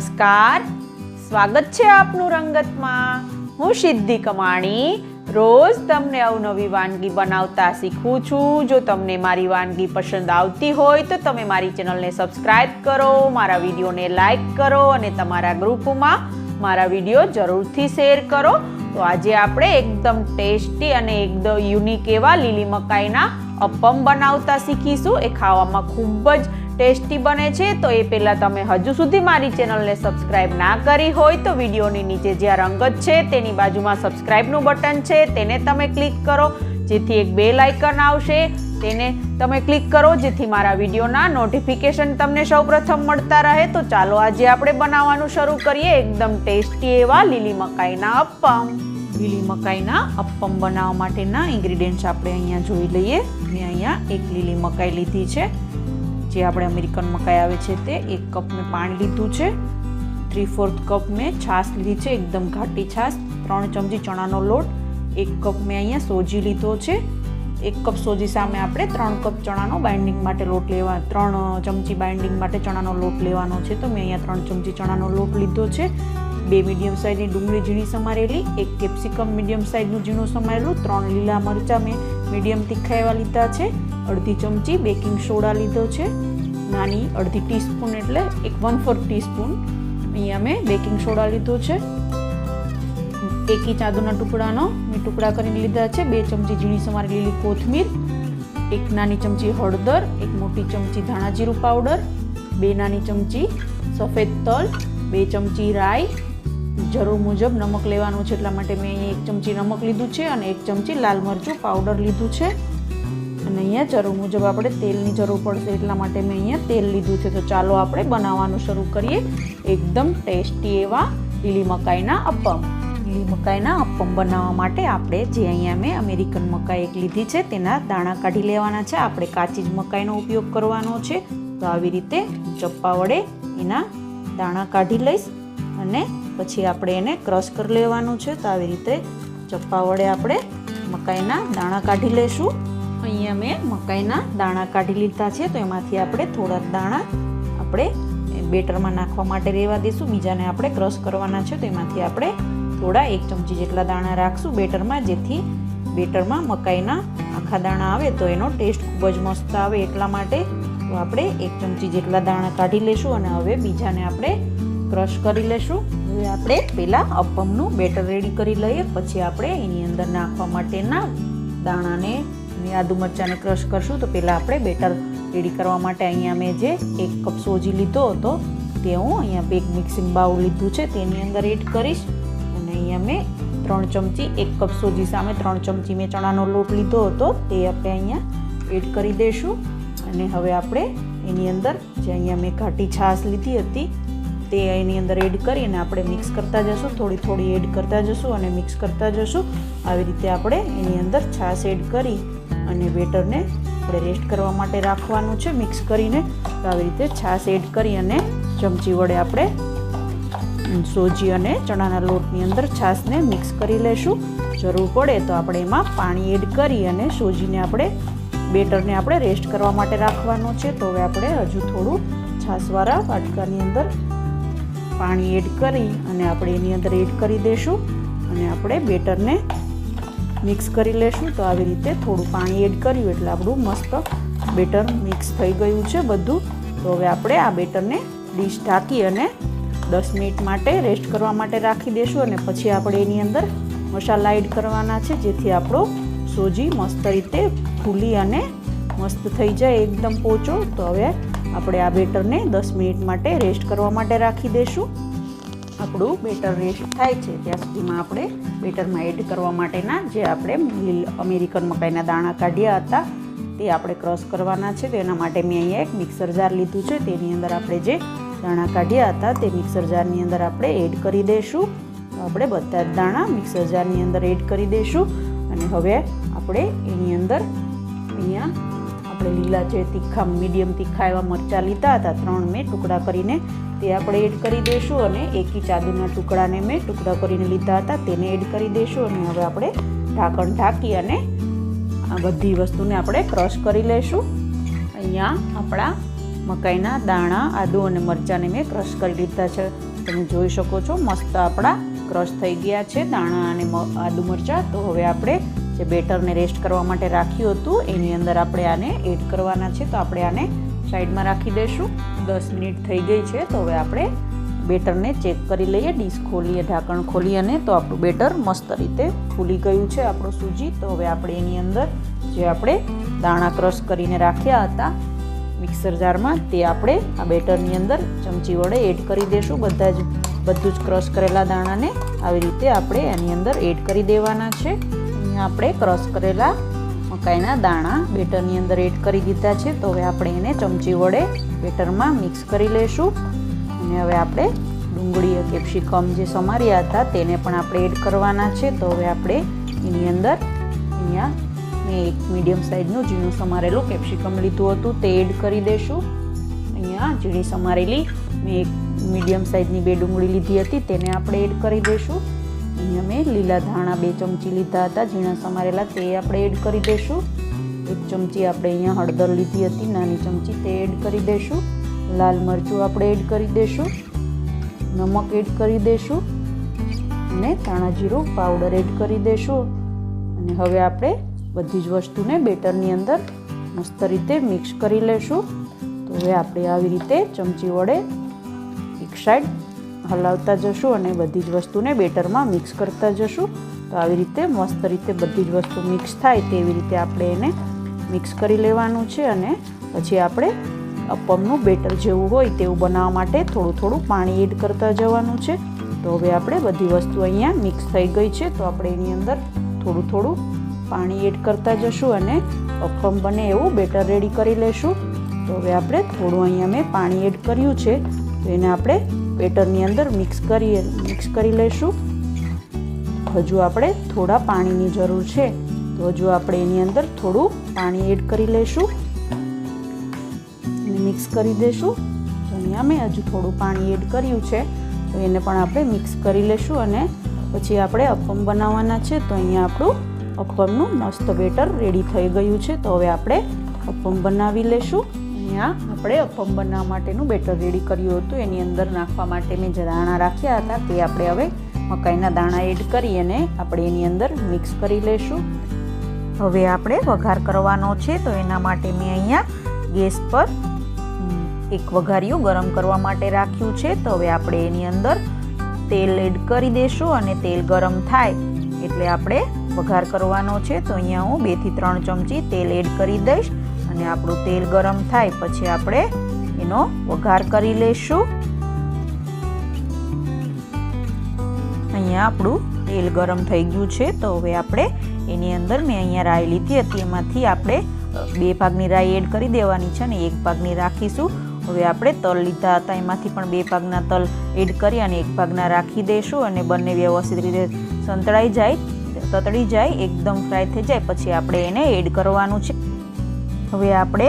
નમસ્કાર. સ્વાગત છે આપનું રંગતમાં. હું સિદ્ધિ કમાણી. રોજ તમને અવનવી વાનગી બનાવતા શીખું છું. જો તમને મારી વાનગી પસંદ આવતી હોય તો તમે મારી ચેનલને સબસ્ક્રાઇબ કરો, મારા વિડીયોને લાઇક કરો અને તમારા ગ્રુપમાં મારા વીડિયો જરૂરથી શેર કરો. તો આજે આપણે એકદમ ટેસ્ટી અને એકદમ યુનિક એવા લીલી મકાઈના અપમ બનાવતા શીખીશું. એ ખાવામાં ખૂબ જ ટેસ્ટી બને છે. તો એ પહેલાં તમે હજુ સુધી મારી ચેનલને સબસ્ક્રાઇબ ના કરી હોય તો વિડીયોની નીચે જ્યાં રંગત છે, તેની બાજુમાં સબસ્ક્રાઇબનું બટન છે, તેને તમે ક્લિક કરો, જેથી એક બેલ આઇકન આવશે. તેને તમે ક્લિક કરો, જેથી મારા વિડીયોના નોટિફિકેશન તમને સૌપ્રથમ મળતા રહે. તો ચાલો આજે આપણે બનાવવાનું શરૂ કરીએ. એકદમ ટેસ્ટી એવા લીલી મકાઈના અપ્પમ લીલી મકાઈના અપ્પમ બનાવવા માટેના ઇન્ગ્રીડિયન્ટ્સ આપણે અહીંયા જોઈ લઈએ. મેં અહીંયા એક લીલી મકાઈ લીધી છે. જે આપણે અમેરિકન મકાઈ આવે છે તે એક કપ મેં પાણી લીધું છે. થ્રી ફોર્થ કપ મેં છાશ લીધી છે, એકદમ ઘાટી છાશ, ત્રણ ચમચી ચણાનો લોટ, એક કપ મેં અહીંયા સોજી લીધો છે. એક કપ સોજી સામે આપણે ત્રણ કપ ચણાનો બાઇન્ડિંગ માટે લોટ લેવા, ત્રણ ચમચી બાઇન્ડિંગ માટે ચણાનો લોટ લેવાનો છે. તો મેં અહીંયા ત્રણ ચમચી ચણાનો લોટ લીધો છે. બે મીડિયમ સાઇઝની ડુંગળી ઝીણી સમારેલી, એક કેપ્સિકમ મીડિયમ સાઇઝનું ઝીણું સમારેલું, ત્રણ લીલા મરચાં મેં મીડિયમ તીખા એવા લીધા છે, અડધી ચમચી બેકિંગ સોડા લીધો છે, નાની અડધી ટીસ્પૂન એટલે એક વન ફોર્થ ટીસ્પૂન અહીંયા મેં બેકિંગ સોડા લીધો છે. એકી ચાદુના ટુકડાનો મેં ટુકડા કરીને લીધા છે, બે ચમચી ઝીણી સમારી લીલી કોથમીર, એક નાની ચમચી હળદર, એક મોટી ચમચી ધાણા જીરું પાવડર બે નાની ચમચી સફેદ તલ, બે ચમચી રાઈ જરૂર મુજબ નમક લેવાનું છે, એટલા માટે મેં અહીંયા એક ચમચી નમક લીધું છે અને એક ચમચી લાલ મરચું પાવડર લીધું છે. અને અહીંયા જરૂર મુજબ આપણે તેલની જરૂર પડશે, એટલા માટે મેં અહીંયા તેલ લીધું છે. તો ચાલો આપણે બનાવવાનું શરૂ કરીએ. એકદમ ટેસ્ટી એવા લીલી મકાઈના અપ્પમ. લીલી મકાઈના અપ્પમ બનાવવા માટે આપણે જે અહીંયા મેં અમેરિકન મકાઈ એક લીધી છે, તેના દાણા કાઢી લેવાના છે. આપણે કાચી જ મકાઈનો ઉપયોગ કરવાનો છે. તો આવી રીતે ચપ્પા વડે એના દાણા કાઢી લઈશ. અને પછી આપણે એને ક્રશ કરી લેવાનું છે તો આવી રીતે ચપ્પા વડે આપણે મકાઈના દાણા કાઢી લઈશું અહીંયા મેં મકાઈના દાણા કાઢી લીધા છે તો એમાંથી આપણે થોડા દાણા આપણે બેટરમાં નાખવા માટે રહેવા દઈશું બીજાને આપણે ક્રશ કરવાના છે તો એમાંથી આપણે થોડા એક ચમચી જેટલા દાણા રાખશું બેટરમાં, જેથી બેટરમાં મકાઈના આખા દાણા આવે તો એનો ટેસ્ટ ખૂબ જ મસ્ત આવે એટલા માટે તો આપણે એક ચમચી જેટલા દાણા કાઢી લેશું અને હવે બીજાને આપણે ક્રશ કરી લેશું. હવે આપણે પહેલાં અપમનું બેટર રેડી કરી લઈએ. પછી આપણે એની અંદર નાખવા માટેના દાણાને આદુ મરચાંને ક્રશ કરશું. તો પહેલાં આપણે બેટર રેડી કરવા માટે અહીંયા મેં જે એક કપ સોજી લીધો હતો, તે હું અહીંયા બેગ મિક્સિંગ બાઉલ લીધું છે, તેની અંદર એડ કરીશ. અને અહીંયા મેં ત્રણ ચમચી, એક કપ સોજી સામે ત્રણ ચમચી મેં ચણાનો લોટ લીધો હતો, તે આપણે અહીંયા એડ કરી દઈશું અને હવે આપણે એની અંદર જે અહીંયા મેં ઘાટી છાશ લીધી હતી તે એની અંદર એડ કરીને આપણે મિક્સ કરતા જશું. થોડી થોડી એડ કરતા જશું અને મિક્સ કરતા જશું. આવી રીતે આપણે એની અંદર છાશ એડ કરી અને બેટરને આપણે રેસ્ટ કરવા માટે રાખવાનું છે મિક્સ કરીને. તો આવી રીતે છાશ એડ કરી અને ચમચી વડે આપણે સોજી અને ચણાના લોટની અંદર છાશને મિક્સ કરી લેશું. જરૂર પડે તો આપણે એમાં પાણી એડ કરી અને સોજીને આપણે બેટરને આપણે રેસ્ટ કરવા માટે રાખવાનું છે. તો હવે આપણે હજુ થોડું છાશવાળા વાટકાની અંદર પાણી એડ કરી અને આપણે એની અંદર એડ કરી દઈશું અને આપણે બેટરને મિક્સ કરી લેશું. તો આવી રીતે થોડું પાણી એડ કર્યું એટલે આપણું મસ્ત બેટર મિક્સ થઈ ગયું છે બધું. તો હવે આપણે આ બેટરને ડીશ ઢાંકી અને દસ મિનિટ માટે રેસ્ટ કરવા માટે રાખી દઈશું અને પછી આપણે એની અંદર મસાલા એડ કરવાના છે, જેથી આપણો સોજી મસ્ત રીતે ફૂલી અને મસ્ત થઈ જાય, એકદમ પોચો. તો હવે આપણે આ બેટરને દસ મિનિટ માટે રેસ્ટ કરવા માટે રાખી દઈશું આપણું બેટર રેસ્ટ થાય છે. ત્યાં સુધીમાં આપણે બેટરમાં એડ કરવા માટેના જે આપણે અમેરિકન મકાઈના દાણા કાઢ્યા હતા, તે આપણે ક્રશ કરવાના છે. તેના માટે મેં અહીંયા એક મિક્સર જાર લીધું છે. તેની અંદર આપણે જે દાણા કાઢ્યા હતા, તે મિક્સર જારની અંદર આપણે એડ કરી દઈશું આપણે બધા જ દાણા મિક્સર જારની અંદર એડ કરી દઈશું અને હવે આપણે એની અંદર અહીંયા આપણે લીલા જે તીખા, મીડિયમ તીખા એવા મરચાં લીધા હતા. ત્રણ મેં ટુકડા કરીને તે આપણે એડ કરી દઈશું અને એકી ચાદુના ટુકડાને મેં ટુકડા કરીને લીધા હતા. તેને એડ કરી દઈશું અને હવે આપણે ઢાંકણ ઢાંકી અને આ બધી વસ્તુને આપણે ક્રશ કરી લઈશું અહીંયા આપણા મકાઈના દાણા, આદુ અને મરચાંને મેં ક્રશ કરી લીધા છે. તમે જોઈ શકો છો, મસ્ત આપણા ક્રશ થઈ ગયા છે દાણા અને આદુ મરચાં. તો હવે આપણે જે બેટરને રેસ્ટ કરવા માટે રાખ્યું હતું, એની અંદર આપણે આને એડ કરવાના છે. તો આપણે આને સાઈડમાં રાખી દઈશું. દસ મિનિટ થઈ ગઈ છે, તો હવે આપણે બેટરને ચેક કરી લઈએ. ડીશ ખોલીએ, ઢાંકણ ખોલી અને તો આપણું બેટર મસ્ત રીતે ફૂલી ગયું છે આપણું સૂજી. તો હવે આપણે એની અંદર જે આપણે દાણા ક્રશ કરીને રાખ્યા હતા મિક્સર જારમાં, તે આપણે આ બેટરની અંદર ચમચી વડે એડ કરી દઈશું. બધા જ, બધું જ ક્રશ કરેલા દાણાને આવી રીતે આપણે એની અંદર એડ કરી દેવાના છે. આપણે ક્રોસ કરેલા મકાઈના દાણા, બેટરની અંદર એડ કરી દીધા છે. તો હવે આપણે એને ચમચી વડે બેટરમાં મિક્સ કરી લઈશું અને હવે આપણે ડુંગળી કેપ્સિકમ જે સમાર્યા હતા તેને પણ આપણે એડ કરવાના છે. તો હવે આપણે એની અંદર અહીંયા મેં એક મીડિયમ સાઇઝનું ઝીણું સમારેલું કેપ્સિકમ લીધું હતું તે એડ કરી દઈશું અહીંયા ઝીણી સમારેલી મેં એક મીડિયમ સાઇઝની બે ડુંગળી લીધી હતી તેને આપણે એડ કરી દઈશું અહીંયા મેં લીલા ધાણા બે ચમચી લીધા હતા, ઝીણા સમારેલા તે આપણે એડ કરી દઈશું. એક ચમચી આપણે અહીંયા હળદર લીધી હતી, નાની ચમચી તે એડ કરી દઈશું. લાલ મરચું આપણે એડ કરી દઈશું. નમક એડ કરી દઈશું. અને ધાણા જીરું પાવડર એડ કરી દઈશું. અને હવે આપણે બધી જ વસ્તુને બેટરની અંદર મસ્ત રીતે મિક્સ કરી લેશું તો હવે આપણે આવી રીતે ચમચી વડે એક સાઈડ હલાવતા જશું અને બધી જ વસ્તુને બેટરમાં મિક્સ કરતા જશું. તો આવી રીતે મસ્ત રીતે બધી જ વસ્તુ મિક્સ થાય તેવી રીતે આપણે એને મિક્સ કરી લેવાનું છે અને પછી આપણે અપમનું બેટર જેવું હોય તેવું બનાવવા માટે થોડું થોડું પાણી એડ કરતા જવાનું છે. તો હવે આપણે બધી વસ્તુ અહીંયા મિક્સ થઈ ગઈ છે. તો આપણે એની અંદર થોડું થોડું પાણી એડ કરતા જશું અને અપમ બને એવું બેટર રેડી કરી લેશું. તો હવે આપણે થોડું અહીંયા મેં પાણી એડ કર્યું છે. તો એને આપણે બેટરની અંદર મિક્સ કરી મિક્સ કરી લઈશું. હજુ આપણે થોડા પાણીની જરૂર છે. તો હજુ આપણે એની અંદર થોડું પાણી એડ કરી લઈશું. મિક્સ કરી દઈશું. અહીંયા મેં હજુ થોડું પાણી એડ કર્યું છે. તો એને પણ આપણે મિક્સ કરી લઈશું અને પછી આપણે અપમ બનાવવાના છે. તો અહીંયા આપણું અપમનું મસ્ત બેટર રેડી થઈ ગયું છે. તો હવે આપણે અપમ બનાવી લેશું અહીંયા આપણે અપમ બનાવવા માટેનું બેટર રેડી કર્યું હતું. એની અંદર નાખવા માટે મેં જે દાણા રાખ્યા હતા તે આપણે હવે મકાઈના દાણા એડ કરી અને આપણે એની અંદર મિક્સ કરી લઈશું હવે આપણે વઘાર કરવાનો છે તો એના માટે મેં અહીંયા ગેસ પર એક વઘાર્યું ગરમ કરવા માટે રાખ્યું છે. તો હવે આપણે એની અંદર તેલ એડ કરી દઈશું અને તેલ ગરમ થાય એટલે આપણે વઘાર કરવાનો છે. તો અહીંયા હું બેથી ત્રણ ચમચી તેલ એડ કરી દઈશ. અને આપણું તેલ ગરમ થાય પછી આપણે એનો વઘાર કરી લઈશું અહીંયા આપણું તેલ ગરમ થઈ ગયું છે, તો હવે આપણે એની અંદર મેં અહીંયા રાઈ લીધી હતી, એમાંથી આપણે બે ભાગની રાઈ એડ કરી દેવાની છે અને એક ભાગની રાખીશું. હવે આપણે તલ લીધા હતા, એમાંથી પણ બે ભાગના તલ એડ કરી અને એક ભાગના રાખી દઈશું અને બંને વ્યવસ્થિત રીતે સંતળાઈ જાય, તતડી જાય, એકદમ ફ્રાય થઈ જાય, પછી આપણે એને એડ કરવાનું છે. હવે આપણે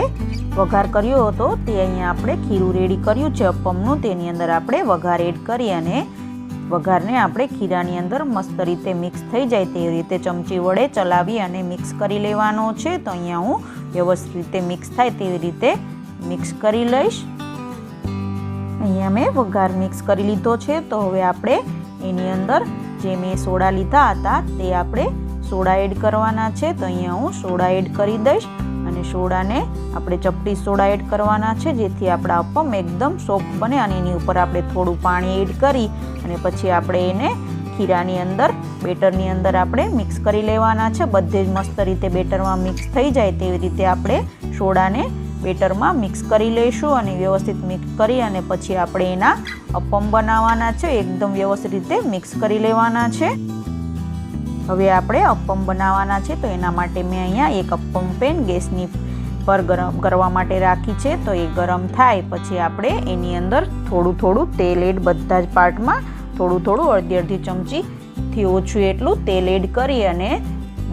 વઘાર કર્યો હતો તે અહીંયા આપણે ખીરું રેડી કર્યું છે. અપમનું તેની અંદર આપણે વઘાર એડ કરી અને વઘારને આપણે ખીરાની અંદર મસ્ત રીતે મિક્સ થઈ જાય. તેવી રીતે ચમચી વડે ચલાવી અને મિક્સ કરી લેવાનો છે. તો અહીંયા હું વ્યવસ્થિત રીતે મિક્સ થાય તેવી રીતે મિક્સ કરી લઈશ. અહીંયા મેં વઘાર મિક્સ કરી લીધો છે. તો હવે આપણે એની અંદર જે મેં સોડા લીધા હતા તે આપણે સોડા એડ કરવાના છે. તો અહીંયા હું સોડા એડ કરી દઈશ. અને સોડાને આપણે ચપટી સોડા એડ કરવાના છે, જેથી આપણા અપમ એકદમ સોફ્ટ બને અને એની ઉપર આપણે થોડું પાણી એડ કરી અને પછી આપણે એને ખીરાની અંદર, બેટરની અંદર આપણે મિક્સ કરી લેવાના છે. બધે જ મસ્ત રીતે બેટરમાં મિક્સ થઈ જાય તેવી રીતે આપણે સોડાને બેટરમાં મિક્સ કરી લઈશું અને વ્યવસ્થિત મિક્સ કરી અને પછી આપણે એના અપમ બનાવવાના છે. એકદમ વ્યવસ્થિત રીતે મિક્સ કરી લેવાના છે. હવે આપણે અપમ બનાવવાના છે, તો એના માટે મેં અહીંયા એક અપમ પેન ગેસની પર ગરમ કરવા માટે રાખી છે, તો એ ગરમ થાય પછી આપણે એની અંદર થોડું થોડું તેલ એડ બધા જ પાર્ટમાં થોડું થોડું અડધી અડધી ચમચીથી ઓછું એટલું તેલ એડ કરી અને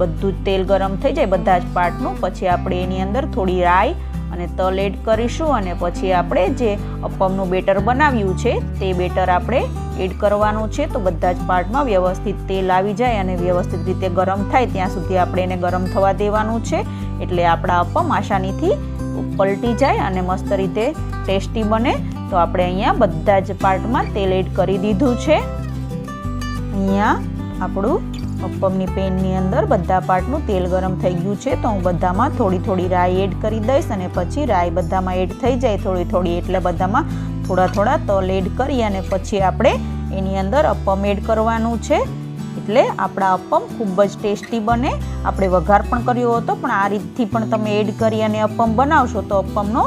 બધું તેલ ગરમ થઈ જાય બધા જ પાર્ટનું, પછી આપણે એની અંદર થોડી રાઈ અને તલ એડ કરીશું અને પછી આપણે જે અપમનું બેટર બનાવ્યું છે, તે બેટર આપણે એડ કરવાનું છે. તો બધા જ પાર્ટમાં વ્યવસ્થિત તેલ આવી જાય અને વ્યવસ્થિત રીતે ગરમ થાય ત્યાં સુધી આપણે એને ગરમ થવા દેવાનું છે. એટલે આપણા અપમ આસાનીથી પલટી જાય અને મસ્ત રીતે ટેસ્ટી બને. તો આપણે અહીંયા બધા જ પાર્ટમાં તેલ એડ કરી દીધું છે. અહીંયા આપણું અપ્પમની પેનની અંદર બધા પાર્ટનું તેલ ગરમ થઈ ગયું છે, તો હું બધામાં થોડી થોડી રાઈ એડ કરી દઈશ અને પછી રાઈ બધામાં એડ થઈ જાય થોડી થોડી, એટલે બધામાં થોડા થોડા તલ એડ કરી અને પછી આપણે એની અંદર અપ્પમ એડ કરવાનું છે. એટલે આપણા અપમ ખૂબ જ ટેસ્ટી બને. આપણે વઘાર પણ કર્યો હતો, પણ આ રીતથી પણ તમે એડ કરી અને અપમ બનાવશો, તો અપમનો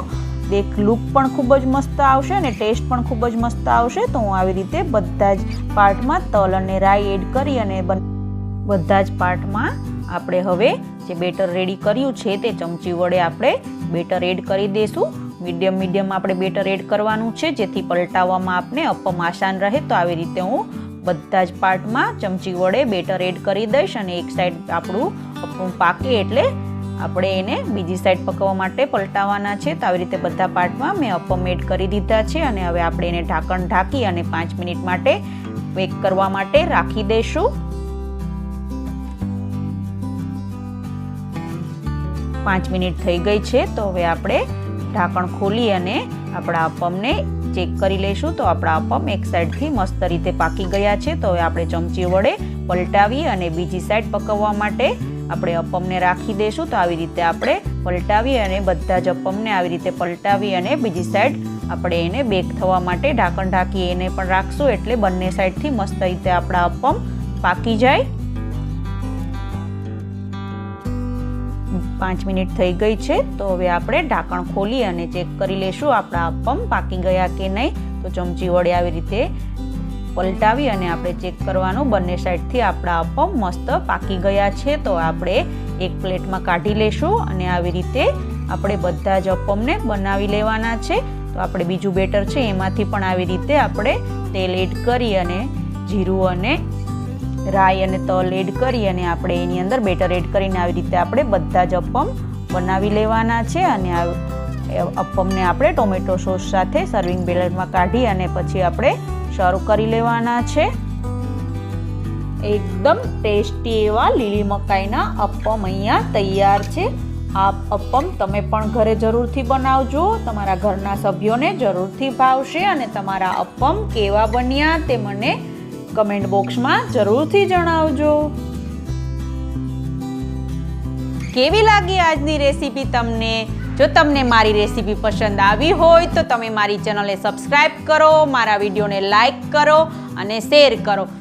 દેખ લુક પણ ખૂબ જ મસ્ત આવશે અને ટેસ્ટ પણ ખૂબ જ મસ્ત આવશે. તો હું આવી રીતે બધા જ પાર્ટમાં તલ અને રાઈ એડ કરી અને બધા જ પાર્ટમાં આપણે હવે જે બેટર રેડી કર્યું છે તે ચમચી વડે આપણે બેટર એડ કરી દઈશું મીડિયમ મીડિયમ આપણે બેટર એડ કરવાનું છે, જેથી પલટાવવામાં આપણે અપમ આસાન રહે તો આવી રીતે હું બધા જ પાર્ટમાં ચમચી વડે બેટર એડ કરી દઈશ અને એક સાઈડ આપણું અપમ પાકે એટલે આપણે એને બીજી સાઈડ પકવવા માટે પલટાવવાના છે. તો આવી રીતે બધા પાર્ટમાં મેં અપમ એડ કરી દીધા છે અને હવે આપણે એને ઢાંકણ ઢાંકી અને પાંચ મિનિટ માટે બેક કરવા માટે રાખી દઈશું પાંચ મિનિટ થઈ ગઈ છે, તો હવે આપણે ઢાંકણ ખોલી અને આપણા અપમને ચેક કરી લઈશું. તો આપણા અપમ એક સાઈડથી મસ્ત રીતે પાકી ગયા છે. તો હવે આપણે ચમચી વડે પલટાવી અને બીજી સાઈડ પકવવા માટે આપણે અપમને રાખી દઈશું. તો આવી રીતે આપણે પલટાવી અને બધા જ અપમને આવી રીતે પલટાવી અને બીજી સાઈડ આપણે એને બેક થવા માટે ઢાંકણ ઢાંકી એને પણ રાખશું. એટલે બંને સાઈડથી મસ્ત રીતે આપણા અપમ પાકી જાય. પાંચ મિનિટ થઈ ગઈ છે, તો હવે આપણે ઢાંકણ ખોલી અને ચેક કરી લેશું આપણા અપમ પાકી ગયા કે નહીં. તો ચમચી વડે આવી રીતે પલટાવી અને આપણે ચેક કરવાનું. બંને સાઈડથી આપણા અપમ મસ્ત પાકી ગયા છે, તો આપણે એક પ્લેટમાં કાઢી લેશું અને આવી રીતે આપણે બધા જ અપમને બનાવી લેવાના છે. તો આપણે બીજું બેટર છે, એમાંથી પણ આવી રીતે આપણે તેલ એડ કરી અને જીરું અને રાઈ અને તલ એડ કરી અને આપણે એની અંદર બેટર એડ કરીને આવી રીતે આપણે બધા જ અપમ બનાવી લેવાના છે અને અપમને આપણે ટોમેટો સોસ સાથે સર્વિંગ બેલરમાં કાઢી અને પછી આપણે શરૂ કરી લેવાના છે. એકદમ ટેસ્ટી એવા લીલી મકાઈના અપમ અહીંયા તૈયાર છે. આ અપમ તમે પણ ઘરે જરૂરથી બનાવજો. તમારા ઘરના સભ્યોને જરૂરથી ભાવશે અને તમારા અપમ કેવા બન્યા તે મને કમેન્ટ બોક્સમાં જરૂરથી જણાવજો. કેવી લાગી આજની રેસીપી તમને? જો તમને મારી રેસીપી પસંદ આવી હોય તો તમે મારી ચેનલને સબસ્ક્રાઈબ કરો, મારા વિડીયોને લાઈક કરો અને શેર કરો.